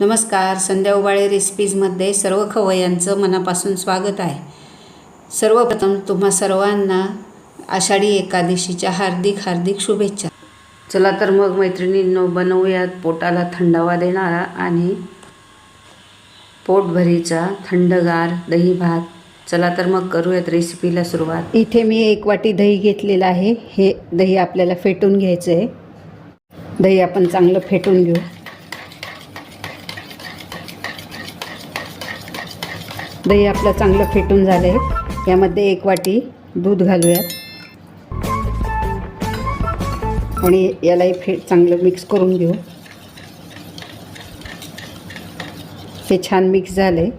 नमस्कार संध्या उबाळे रेसिपीजमध्ये सर्व खवयांचं मनापासून स्वागत आहे. सर्वप्रथम तुम्हा सर्वांना आषाढी एकादशीच्या हार्दिक हार्दिक शुभेच्छा. चला तर मग मैत्रिणींनो बनवूयात पोटाला थंडावा देणारा आणि पोटभरीचा थंडगार दही भात. चला तर मग करूयात रेसिपीला सुरुवात. इथे मी एक वाटी दही घेतलेलं आहे. हे दही आपल्याला फेटून घ्यायचं आहे दही आपण चांगलं फेटून घेऊ. दही आपलं चांगलं फेटून झालं आहे यामध्ये एक वाटी दूध घालूयात आणि यालाही फे चांगलं मिक्स करून घेऊ. हे छान मिक्स झालं आहे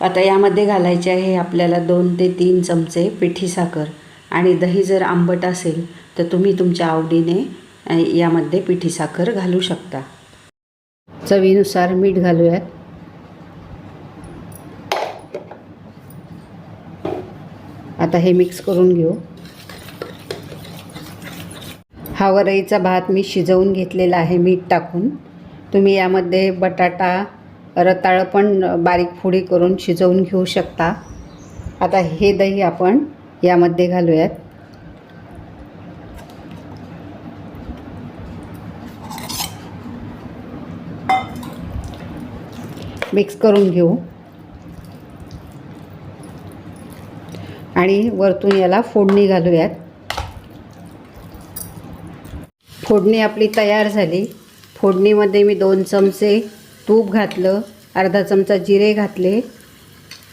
आता यामध्ये घालायचे आहे आपल्याला दोन ते तीन चमचे पिठी साखर. आणि दही जर आंबट असेल तर तुम्ही तुमच्या आवडीने यामध्ये पिठी साखर घालू शकता. चवीनुसार मीठ घालूयात. आता हे मिक्स करून घेऊ. हा वरईचा भात मी शिजवून घेतलेला आहे मीठ टाकून. तुम्ही यामध्ये बटाटा रताळं पण बारीक फोडी करून शिजवून घेऊ शकता. आता हे दही आपण यामध्ये घालूयात. मिक्स करून घेऊ. आणि वरतून याला फोडणी घालूयात. फोडणी आपली तयार झाली. फोडणीमध्ये मी दोन चमचे तूप घातलं अर्धा चमचा जिरे घातले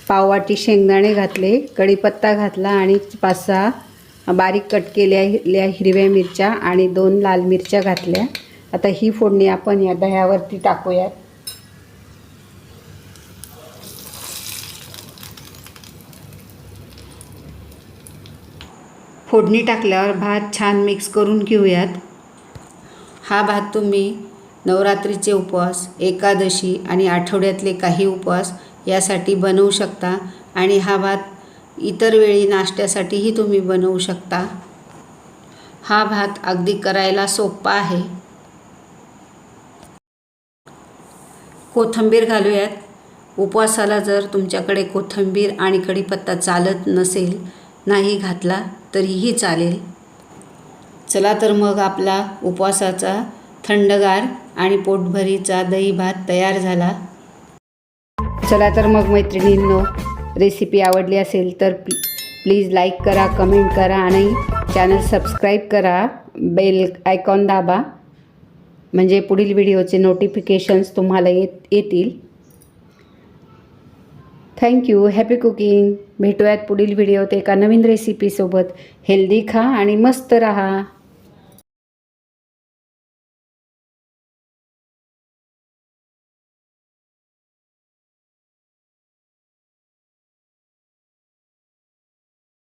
पाववाटी शेंगदाणे घातले कढीपत्ता घातला आणि पाच सहा बारीक कट केलेल्या हिरव्या मिरच्या आणि दोन लाल मिरच्या घातल्या. आता ही फोडणी आपण या दह्यावरती टाकूयात. फोडणी टाकल्यावर भात छान मिक्स करून घेऊयात. हा भात तुम्ही नवरात्रीचे उपवास एकादशी आणि आठवड्यातले काही उपवास यासाठी बनवू शकता आणि हा भात इतर वेळी नाश्त्यासाठीही तुम्ही बनवू शकता. हा भात अगदी करायला सोपा आहे. कोथिंबीर घालूयात. उपवासाला जर तुमच्याकडे कोथिंबीर आणि कढीपत्ता चालत नसेल नाही घातला तरीही चालेल. चला तर मग आपला उपवासाचा थंडगार आणि पोटभरीचा दही भात तयार झाला. चला तर मग मैत्रिणींनो रेसिपी आवडली असेल तर प्ली प्लीज लाईक करा कमेंट करा आणि चॅनल सबस्क्राईब करा. बेल आयकॉन दाबा. म्हणजे पुढील व्हिडिओचे नोटिफिकेशन्स तुम्हाला येत येतील. थँक्यू हॅपी कुकिंग भेटूयात पुढील व्हिडिओत एका नवीन रेसिपीसोबत हेल्दी खा आणि मस्त रहा.